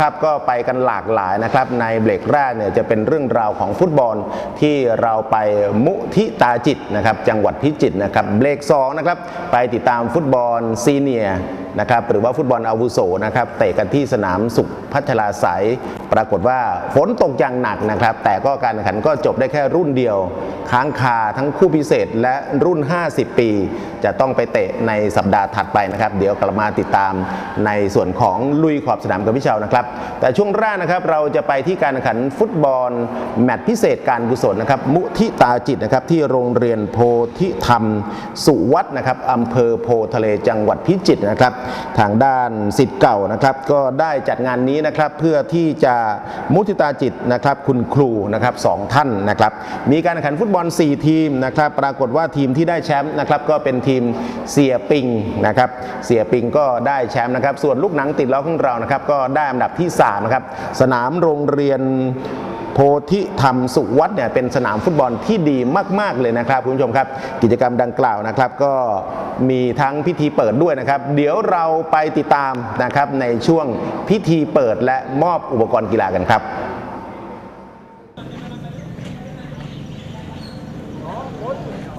ครับก็ไปกันหลากหลายนะครับในเบรกแรกเนี่ยจะเป็นเรื่องราวของฟุตบอลที่เราไปมุทิตาจิตนะครับจังหวัดพิจิตรนะครับเบรกสองนะครับไปติดตามฟุตบอลซีเนียร์นะครับหรือว่าฟุตบอลอาวุโสนะครับเตะกันที่สนามสุขพัชราไสยปรากฏว่าฝนตกอย่างหนักนะครับ แต่ก็การแข่งขันก็จบได้แค่รุ่นเดียว ค้างคาทั้งคู่พิเศษและรุ่น 50 ปี จะต้องไปเตะในสัปดาห์ถัดไปนะครับ เดี๋ยวกลับมาติดตามในส่วนของลุยขอบสนามกับพี่เชานะครับ แต่ช่วงแรกนะครับเราจะไปที่การแข่งขันฟุตบอลแมตช์พิเศษการกุศลนะครับมุทิตาจิตนะครับที่โรงเรียนโพธิธรรม สุวัฒน์นะครับอำเภอโพทะเลจังหวัดพิจิตรนะครับทางด้านสิทธิ์เก่านะครับ ก็ได้จัดงานนี้นะครับเพื่อที่จะมุทิตาจิตนะครับ คุณครูนะครับสองท่านนะครับ มีการแข่งขันฟุตบอล 4 ทีมนะครับ ปรากฏว่าทีมที่ได้แชมป์นะครับ ก็เป็นทีมเสียปิงนะครับ เสียปิงก็ได้แชมป์นะครับ ส่วนลูกหนังติดล้อของเรานะครับ ก็ได้อันดับที่3นะครับสนามโรงเรียน ธิธรรมสุวัฒน์เนี่ยเป็นสนามฟุตบอลที่ดีมาก ๆ เลยนะครับคุณผู้ชมครับ กิจกรรมดังกล่าวนะครับก็มีทั้งพิธีเปิดด้วยนะครับ เดี๋ยวเราไปติดตามนะครับในช่วงพิธีเปิดและมอบอุปกรณ์กีฬากันครับ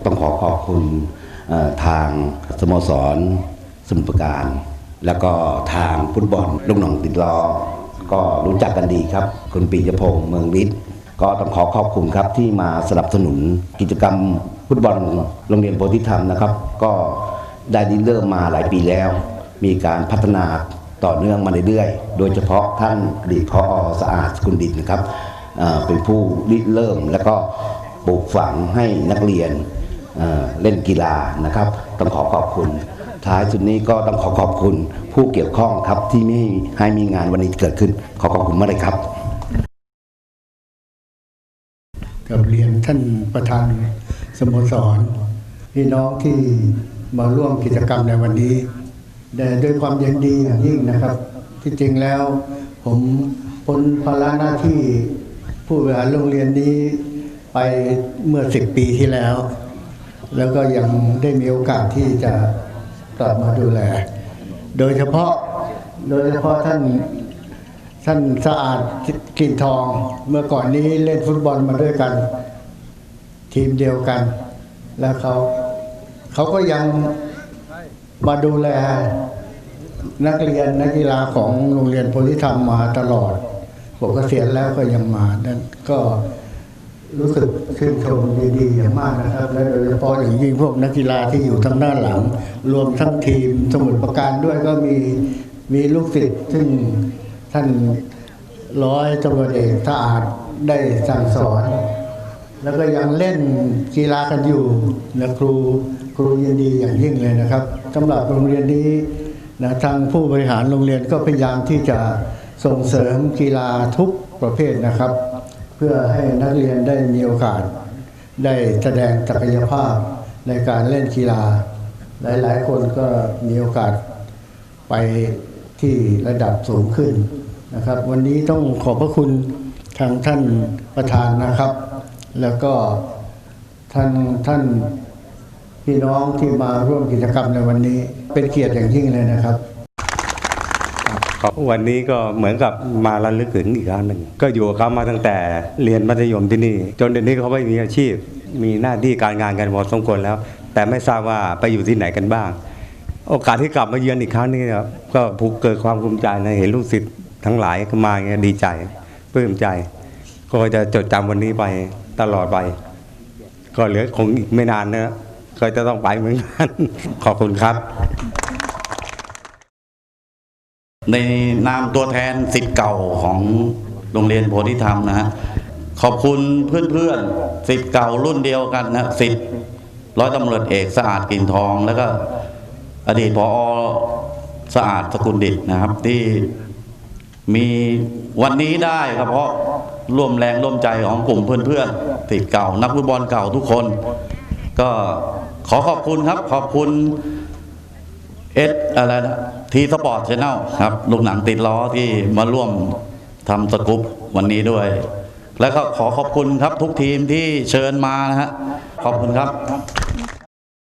ต้องขอขอบคุณทางสโมสรสมุทรปราการ แล้วก็ทางฟุตบอลลูกหนองติดล้อ ก็รู้จักกันดีครับ คุณปียพงษ์เมืองฤทธิ์ก็ต้องขอขอบคุณครับที่มาสนับสนุนกิจกรรมฟุตบอลโรงเรียนโพธิธรรมนะครับ ก็ได้ริเริ่มมาหลายปีแล้ว มีการพัฒนาต่อเนื่องมาเรื่อยๆ โดยเฉพาะท่านอดีตพอสะอาดสกุลดิตนะครับเป็นผู้ริเริ่มแล้วก็ปลูกฝังให้นักเรียนเล่นกีฬานะครับ ต้องขอขอบคุณ ท้ายสุดนี้ก็ต้องขอขอบคุณผู้เกี่ยวข้องครับที่ไม่ให้มีงานวันนี้เกิดขึ้น ขอขอบคุณมากเลยครับกับเรียนท่านประธานสโมสรพี่น้องที่มาร่วมกิจกรรมในวันนี้ได้ด้วยความยินดีอย่างยิ่งนะครับ ที่จริงแล้วผมพ้นภาระหน้าที่ผู้บริหารโรงเรียนนี้ไปเมื่อสิบปีที่แล้ว แล้วก็ยังได้มีโอกาสที่จะ กลับมาดูแล โดยเฉพาะโดยเฉพาะท่านท่านสะอาดกลิ่นทอง เมื่อก่อนนี้เล่นฟุตบอลมาด้วยกัน ทีมเดียวกัน แล้วเขาเขาก็ยังมาดูแลนักเรียนนักกีฬาของโรงเรียนโพธิธรรมมาตลอดผมเกษียณแล้วก็ยังมานั่นก็ รู้สึกชื่นชมดีๆอย่างมากนะครับ และโดยเฉพาะอย่างยิ่งพวกนักกีฬาที่อยู่ทางด้านหลัง รวมทั้งทีมสมุทรปราการด้วยก็มีมีลูกศิษย์ซึ่งท่านร้อยตำรวจเอกสะอาดได้สั่งสอน แล้วก็ยังเล่นกีฬากันอยู่นะครูครูยินดีอย่างยิ่งเลยนะครับสำหรับโรงเรียนนี้นะทางผู้บริหารโรงเรียนก็พยายามที่จะส่งเสริมกีฬาทุกประเภทนะครับ พื่อให้นักเรียนได้มีโอกาส ได้แสดงศักยภาพในการเล่นกีฬา หลาย ๆ คนก็มีโอกาสไปที่ระดับสูงขึ้นนะครับ วันนี้ต้องขอบพระคุณทางท่านประธานนะครับ แล้วก็ท่านท่านพี่น้องที่มาร่วมกิจกรรมในวันนี้ เป็นเกียรติอย่างยิ่งเลยนะครับ ครับวันนี้ก็เหมือนกับมาระลึกถึงอีกครั้งหนึ่งก็อยู่กับเขามาตั้งแต่เรียนมัธยมที่นี่ จนเดี๋ยวนี้เขาไม่มีอาชีพ มีหน้าที่การงานกันพอสมควรแล้ว แต่ไม่ทราบว่าไปอยู่ที่ไหนกันบ้าง โอกาสที่กลับมาเยือนอีกครั้งนี้ครับก็ผูกเกิดความภูมิใจนะเห็นลูกศิษย์ทั้งหลายมาเงี้ยดีใจปลื้มใจ ก็จะจดจำวันนี้ไปตลอดไป ก็เหลือคงอีกไม่นานนะก็จะต้องไปเหมือนกันขอบคุณครับ ในนามตัวแทนสิทธิ์เก่าของโรงเรียนโพธิธรรมนะฮะขอบคุณเพื่อนๆสิทธิ์เก่ารุ่นเดียวกันนะสิทธิ์ร้อยตำรวจเอกสะอาดกลิ่นทองแล้วก็อดีตพอสะอาดสกุลดิตนะครับ ที่มีวันนี้ได้ก็เพราะร่วมแรงร่วมใจของกลุ่มเพื่อนๆสิทธิ์เก่า นักฟุตบอลเก่าทุกคน ก็ขอขอบคุณครับ ขอบคุณเอสอะไรนะ ทีสปอร์ตชแนลครับลูกหนังติดล้อที่มาร่วมทำสกู๊ปวันนี้ด้วย แล้วก็ขอขอบคุณครับทุกทีมที่เชิญมานะฮะขอบคุณครับ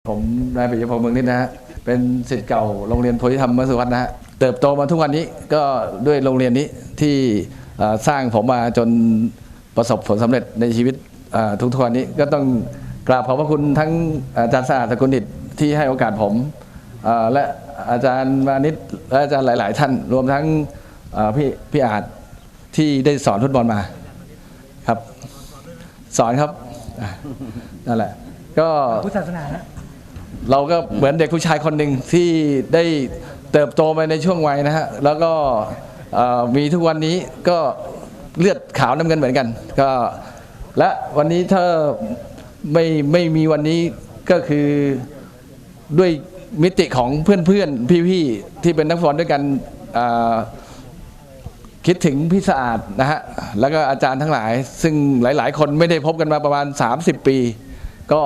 ผมนายปิยพงษ์เมืองนิดนะฮะเป็นศิษย์เก่าโรงเรียนโพธิธรรมมสุวัฒน์นะฮะเติบโตมาทุกวันนี้ก็ด้วยโรงเรียนนี้ที่สร้างผมมาจนประสบผลสำเร็จในชีวิตเอ่อทุกวันนี้ก็ต้องกราบขอบพระคุณทั้งอาจารย์สะอาดตะกุลดิตที่ให้โอกาสผมและ อาจารย์มานิตและอาจารย์หลาย ๆ ท่าน รวมทั้งเอ่อพี่พี่อาจที่ได้สอนฟุตบอลมาครับ สอนครับอะนั่นแหละ ก็พุทธศาสนานะเราก็เหมือนเด็กผู้ชายคนหนึ่งที่ได้เติบโตไปในช่วงวัยนะฮะแล้วก็เอ่อมีทุกวันนี้ก็เลือดขาวน้ำเงินเหมือนกัน ก็และวันนี้ถ้าไม่ไม่มีวันนี้ก็คือด้วย มิติของเพื่อนๆ พี่ๆ ที่เป็นนักฟุตบอลด้วยกันคิดถึงพี่สะอาดนะฮะ แล้วก็อาจารย์ทั้งหลาย ซึ่งหลายๆ คนไม่ได้พบกันมาประมาณ 30 ปี ก็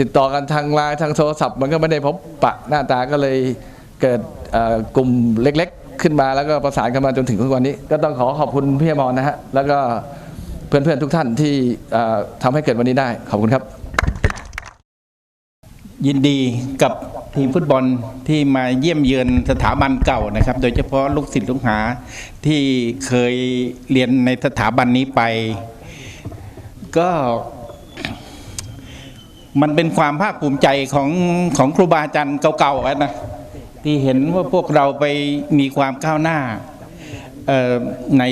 ติดต่อกันทางไลน์ทางโทรศัพท์ มันก็ไม่ได้พบปะหน้าตาก็เลยเกิดกลุ่มเล็กๆ ขึ้นมาแล้วก็ประสานกันมาจนถึงทุกวันนี้ ก็ต้องขอขอบคุณพี่อมรนะฮะ แล้วก็เพื่อนๆ ทุกท่านที่ทำให้เกิดวันนี้ได้ ขอบคุณครับ ยินดีกับทีมฟุตบอลที่มาเยี่ยมเยือนสถาบันเก่านะครับ โดยเฉพาะลูกศิษย์ลูกหาที่เคยเรียนในสถาบันนี้ไป ก็มันเป็นความภาคภูมิใจของของครูบาอาจารย์เก่าๆนะที่เห็นว่าพวกเราไปมีความก้าวหน้าใน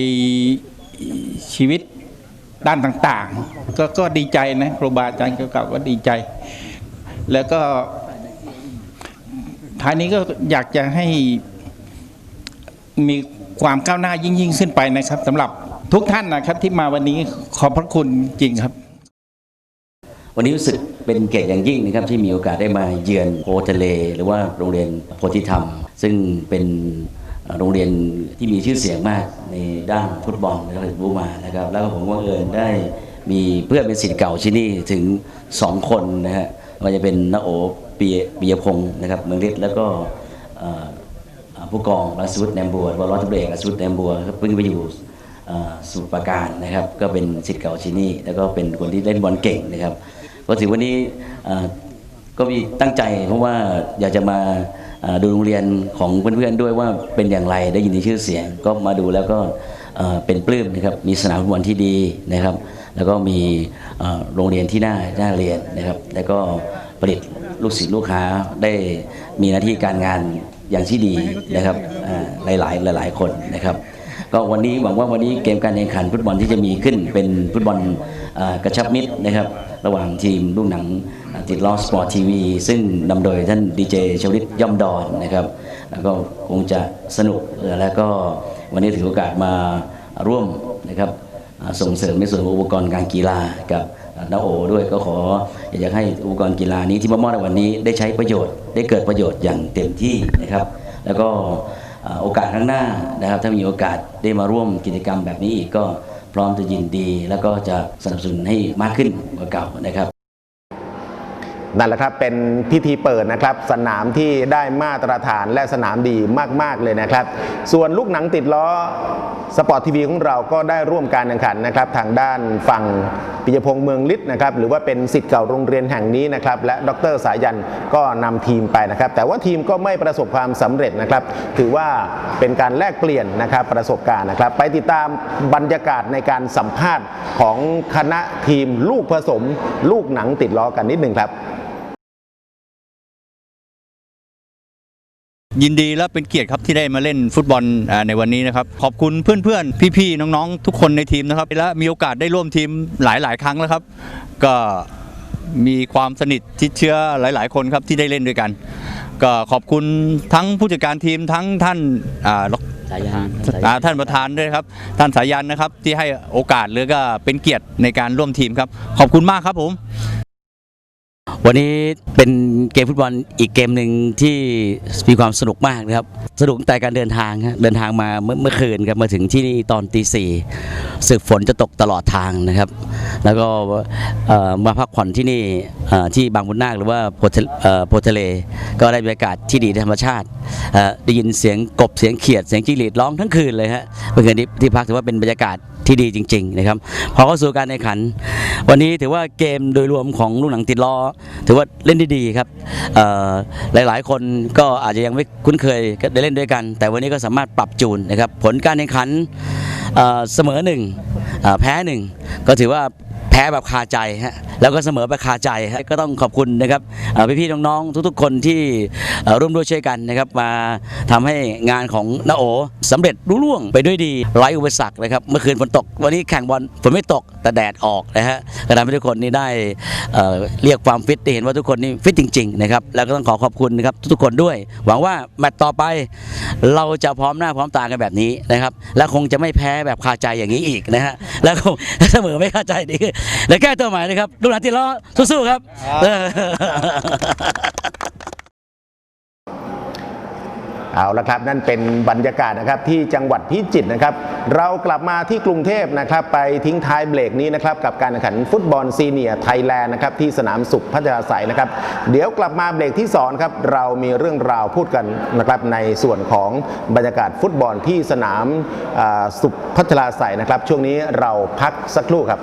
ชีวิตด้านต่างๆ ก็ก็ดีใจนะครูบาอาจารย์เก่าๆก็ดีใจ แล้วก็ท้ายนี้ก็อยากจะให้มีความก้าวหน้ายิ่งยิ่งขึ้นไปนะครับสำหรับทุกท่านนะครับที่มาวันนี้ขอบพระคุณจริงครับ วันนี้รู้สึกเป็นเกียรติอย่างยิ่งนะครับที่มีโอกาสได้มาเยือนโพทะเล หรือว่าโรงเรียนโพธิธรรม ซึ่งเป็นโรงเรียนที่มีชื่อเสียงมากในด้านฟุตบอลนะครับบูมานะครับ แล้วก็ผมว่าเอิญได้มีเพื่อนเป็นศิษย์เก่าที่นี่ถึง 2 คนนะฮะ ว่าจะเป็นนโอปียปียพงศ์นะครับ เมืองฤทธิ์แล้วก็ผู้กองรัสวุฒิแนมบัววร้อยตำรวจเอกรัสวุฒิแนมบัวครับเพิ่งไปอยู่สมุทรปราการนะครับ ก็เป็นศิษย์เก่าที่นี่ แล้วก็เป็นคนที่เล่นบอลเก่งนะครับก็ถือวันนี้ก็มีตั้งใจเพราะว่าอยากจะมาดูโรงเรียนของเพื่อนๆด้วยว่าเป็นอย่างไรได้ยินในชื่อเสียง ก็มาดูแล้วก็เป็นปลื้มนะครับมีสนามฟุตบอลที่ดีนะครับ แล้วก็มีโรงเรียนที่น่าน่าเรียนนะครับ แล้วก็ผลิตลูกศิษย์ลูกค้าได้มีหน้าที่การงานอย่างที่ดีนะครับอ่ายหลายหลาย ๆ คนนะครับ ก็วันนี้หวังว่าวันนี้เกมการแข่งขันฟุตบอลที่จะมีขึ้นเป็นฟุตบอลกระชับมิตรนะครับ ระหว่างทีมลูกหนังติดล้อสปอร์ตทีวี ซึ่งนำโดยท่านดีเจชวลิตย่อมดอนนะครับ แล้วก็คงจะสนุกแล้วก็วันนี้ถือโอกาสมาร่วมนะครับ ส่งเสริมในส่วนของอุปกรณ์การกีฬากับนาโอด้วยก็ขออยากจะให้อุปกรณ์กีฬานี้ที่มามอบในวันนี้ได้ใช้ประโยชน์ ได้เกิดประโยชน์อย่างเต็มที่นะครับ แล้วก็โอกาสข้างหน้านะครับ ถ้ามีโอกาสได้มาร่วมกิจกรรมแบบนี้อีกก็พร้อมจะยินดี แล้วก็จะสนับสนุนให้มากขึ้นกว่าเก่านะครับ นั่นแหละครับเป็นพิธีเปิดนะครับ สนามที่ได้มาตรฐานและสนามดีมาก ๆ เลยนะครับ ส่วนลูกหนังติดล้อสปอร์ตทีวีของเราก็ได้ร่วมการแข่งขันนะครับ ทางด้านฝั่งปิยพงษ์เมืองฤทธิ์นะครับ หรือว่าเป็นสิทธิ์เก่าโรงเรียนแห่งนี้นะครับ และดรสายันก็นำทีมไปนะครับ แต่ว่าทีมก็ไม่ประสบความสำเร็จนะครับ ถือว่าเป็นการแลกเปลี่ยนนะครับประสบการณ์นะครับ ไปติดตามบรรยากาศในการสัมภาษณ์ของคณะทีมลูกผสม ลูกหนังติดล้อกันนิดหนึ่งครับ ยินดีและเป็นเกียรติครับที่ได้มาเล่นฟุตบอลอ่าในวันนี้นะครับ ขอบคุณเพื่อนๆ พี่ๆ น้องๆ ทุกคนในทีมนะครับ และมีโอกาสได้ร่วมทีมหลายๆ ครั้งแล้วครับ ก็มีความสนิทชิดเชื้อหลาย ๆ คนครับที่ได้เล่นด้วยกัน ก็ขอบคุณทั้งผู้จัดการทีมทั้งท่านอ่าสายันอ่าท่านประธานด้วยครับ ท่านสายันนะครับที่ให้โอกาสหรือก็เป็นเกียรติในการร่วมทีมครับ ขอบคุณมากครับผม วันนี้เป็นเกมฟุตบอลอีกเกมหนึ่งที่มีความสนุกมากนะครับ สนุกแต่การเดินทางครับเดินทางมาเมื่อเมื่อคืนครับมาถึงที่นี่ตอนตีสี่สึกฝนจะตกตลอดทางนะครับ แล้วก็มาพักผ่อนที่นี่ที่บางบุญนาคหรือว่าโพทะเลก็ได้บรรยากาศที่ดีธรรมชาติได้ยินเสียงกบเสียงเขียดเสียงจิ้งหรีดร้องทั้งคืนเลยฮะเมื่อคืนที่พักถือว่าเป็นบรรยากาศ ที่ดีจริง ๆ นะครับ พอเข้าสู่การแข่งขัน วันนี้ถือว่าเกมโดยรวมของลูกหนังติดล้อ ถือว่าเล่นได้ดีครับหลายๆ คนก็อาจจะยังไม่คุ้นเคยก็ได้เล่นด้วยกัน แต่วันนี้ก็สามารถปรับจูนนะครับ ผลการแข่งขันเสมอหนึ่งแพ้หนึ่งก็ถือว่า แพ้แบบคาใจฮะแล้วก็เสมอแบบคาใจฮะก็ต้องขอบคุณนะครับเอ่พี่ๆน้องๆทุกๆ คนที่ร่วมด้วยช่วยกันนะครับมาทำให้งานของนาโอสำเร็จรุ่ล่วงไปด้วยดีไร้อุปสรรคนะครับเมื่อคืนฝนตก วันนี้แข่งบอลฝนไม่ตกแต่แดดออกนะฮะก็ทำให้ทุกคนนี่ได้เเรียกความฟิตได้เห็นว่าทุกคนนี่ฟิตจริงๆนะครับแล้วก็ต้องขอขอบคุณนะครับทุกๆคนด้วย หวังว่าแมตต์ต่อไป เราจะพร้อมหน้าพร้อมตากันแบบนี้นะครับและคงจะไม่แพ้แบบคาใจอย่างนี้อีกนะฮะแล้วคงเสมอไม่คาใจดีและแก้ตัวใหม่นะครับลูกหลานที่ล้อสู้ๆครับเอาละครับนั่นเป็นบรรยากาศนะครับที่จังหวัดพิจิตรนะครับ เรากลับมาที่กรุงเทพนะครับ ไปทิ้งท้ายเบรกนี้นะครับ กับการแข่งขันฟุตบอลซีเนียร์ไทยแลนด์นะครับที่สนามสุขพัชราไสยนะครับ เดี๋ยวกลับมาเบรกที่สองครับเรามีเรื่องราวพูดกันนะครับในส่วนของบรรยากาศฟุตบอลที่สนามอ่าสุขพัชราไสยนะครับ ช่วงนี้เราพักสักครู่ครับ